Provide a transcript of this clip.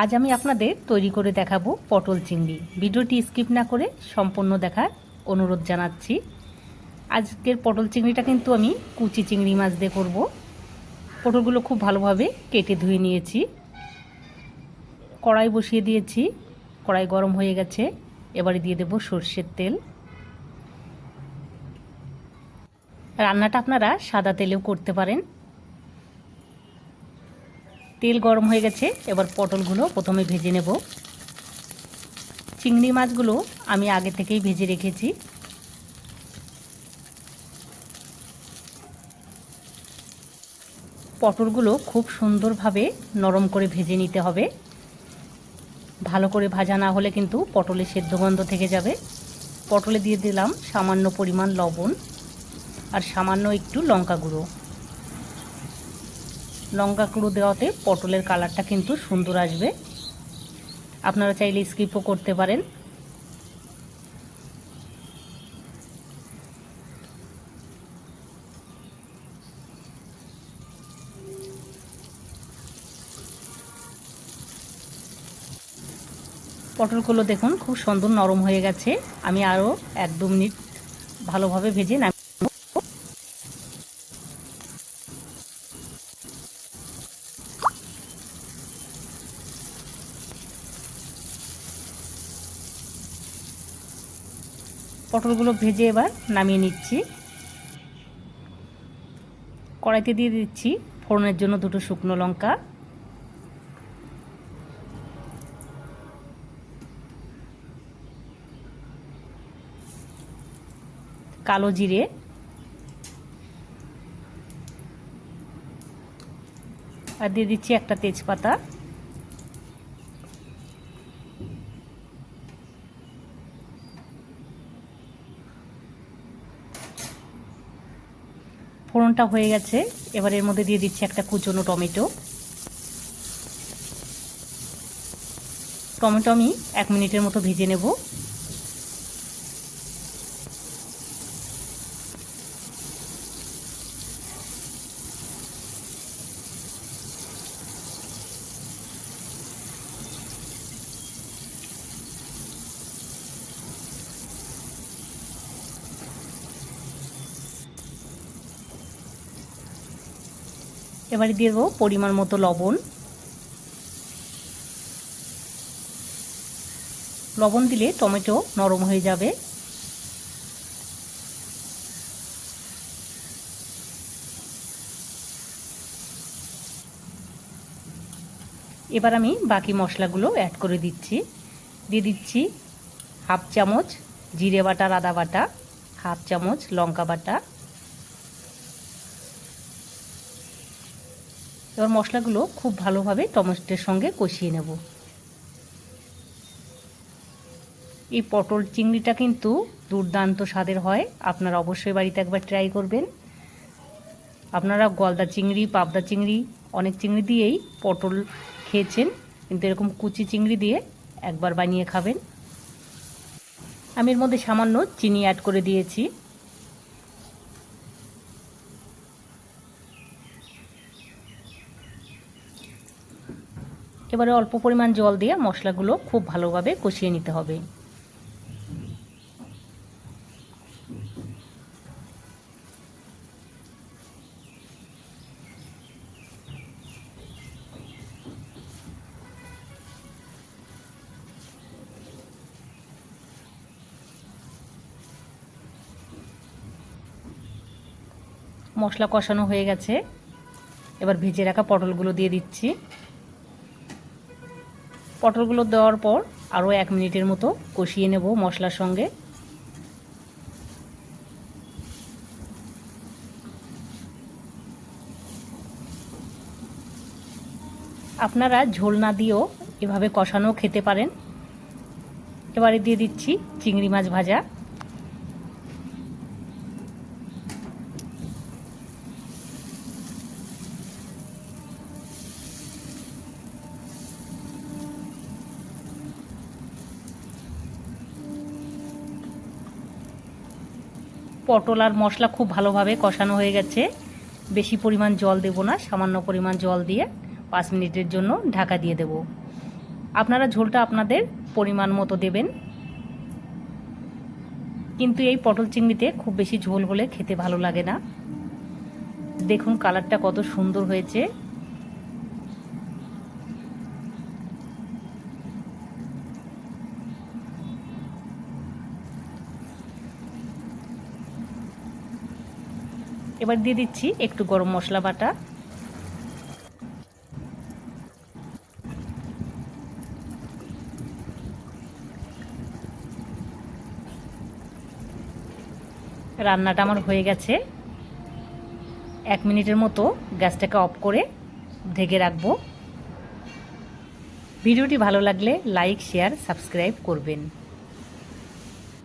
আজ আমি আপনাদের তৈরি করে দেখাবো পটল চিংড়ি। ভিডিওটি স্কিপ না করে সম্পূর্ণ দেখার অনুরোধ জানাচ্ছি। আজকের পটল চিংড়িটা কিন্তু আমি কুচি চিংড়ি মাছ দিয়ে করব। পটলগুলো খুব ভালোভাবে কেটে ধুয়ে নিয়েছি। কড়াই বসিয়ে দিয়েছি। কড়াই গরম হয়ে গেছে। এবারে দিয়ে দেব সর্ষের তেল। রান্নাটা আপনারা সাদা তেলেও করতে পারেন। তেল গরম হয়ে গেছে, এবার পটলগুলো প্রথমে ভেজে নেব। চিংড়ি মাছগুলো আমি আগে থেকেই ভেজে রেখেছি। পটলগুলো খুব সুন্দরভাবে নরম করে ভেজে নিতে হবে। ভালো করে ভাজা না হলে কিন্তু পটলের সেদ্ধ গন্ধ থেকে যাবে। পটলে দিয়ে দিলাম সামান্য পরিমাণ লবণ আর সামান্য একটু লঙ্কা গুঁড়ো। লঙ্কা গুঁড়ো দেওয়াতে পটলের কালারটা কিন্তু সুন্দর আসবে। আপনারা চাইলে স্কিপও করতে পারেন। পটলগুলো দেখুন, খুব সুন্দর নরম হয়ে গেছে। আমি আরও এক দু মিনিট ভালোভাবে ভেজে পটলগুলো ভেজে এবার নামিয়ে নিচ্ছি। কড়াইতে দিয়ে দিচ্ছি ফোড়নের জন্য দুটো শুকনো লঙ্কা। কালো জিরে। আর দিয়ে দিচ্ছি একটা তেজপাতা। ফোড়নটা হয়ে গেছে। এবার এর মধ্যে দিয়ে দিচ্ছি একটা কুচনো টমেটো। টমেটো আমি এক মিনিটের মতো ভেজে নেব। এবারে দিয়ে দেবো পরিমাণ মতো লবণ। লবণ দিলে টমেটো নরম হয়ে যাবে। এবার আমি বাকি মশলাগুলো অ্যাড করে দিচ্ছি। দিয়ে দিচ্ছি হাফ চামচ জিরে বাটা, আদা বাটা, হাফ চামচ লঙ্কা বাটা। এবার মশলাগুলো খুব ভালোভাবে টমেটোর সঙ্গে কষিয়ে নেব। এই পটল চিংড়িটা কিন্তু দুর্দান্ত স্বাদের হয়। আপনারা অবশ্যই বাড়িতে একবার ট্রাই করবেন। আপনারা গলদা চিংড়ি, পাবদা চিংড়ি, অনেক চিংড়ি দিয়েই পটল খেয়েছেন। কিন্তু এরকম কুচি চিংড়ি দিয়ে একবার বানিয়ে খাবেন। আমি এর মধ্যে সামান্য চিনি অ্যাড করে দিয়েছি। এবারে অল্প পরিমাণ জল দিয়ে মশলাগুলো খুব ভালোভাবে কষিয়ে নিতে হবে। মশলা কষানো হয়ে গেছে। এবার ভেজে রাখা পটলগুলো দিয়ে দিচ্ছি। পটলগুলো দেওয়ার পর আরও এক মিনিটের মতো কষিয়ে নেব মশলার সঙ্গে। আপনারা ঝোল না দিয়েও এভাবে কষানো খেতে পারেন। এবারে দিয়ে দিচ্ছি চিংড়ি মাছ ভাজা। পটল আর মশলা খুব ভালোভাবে কষানো হয়ে গেছে। বেশি পরিমাণ জল দেব না, সামান্য পরিমাণ জল দিয়ে পাঁচ মিনিটের জন্য ঢাকা দিয়ে দেব। আপনারা ঝোলটা আপনাদের পরিমাণ মতো দেবেন। কিন্তু এই পটল চিংড়িতে খুব বেশি ঝোল হলে খেতে ভালো লাগে না। দেখুন কালারটা কত সুন্দর হয়েছে। এবার দিয়ে দিচ্ছি একটু গরম মশলা বাটা। রান্নাটা আমার হয়ে গেছে। এক মিনিটের মতো গ্যাসটাকে অফ করে ঢেকে রাখব। ভিডিওটি ভালো লাগলে লাইক, শেয়ার, সাবস্ক্রাইব করবেন।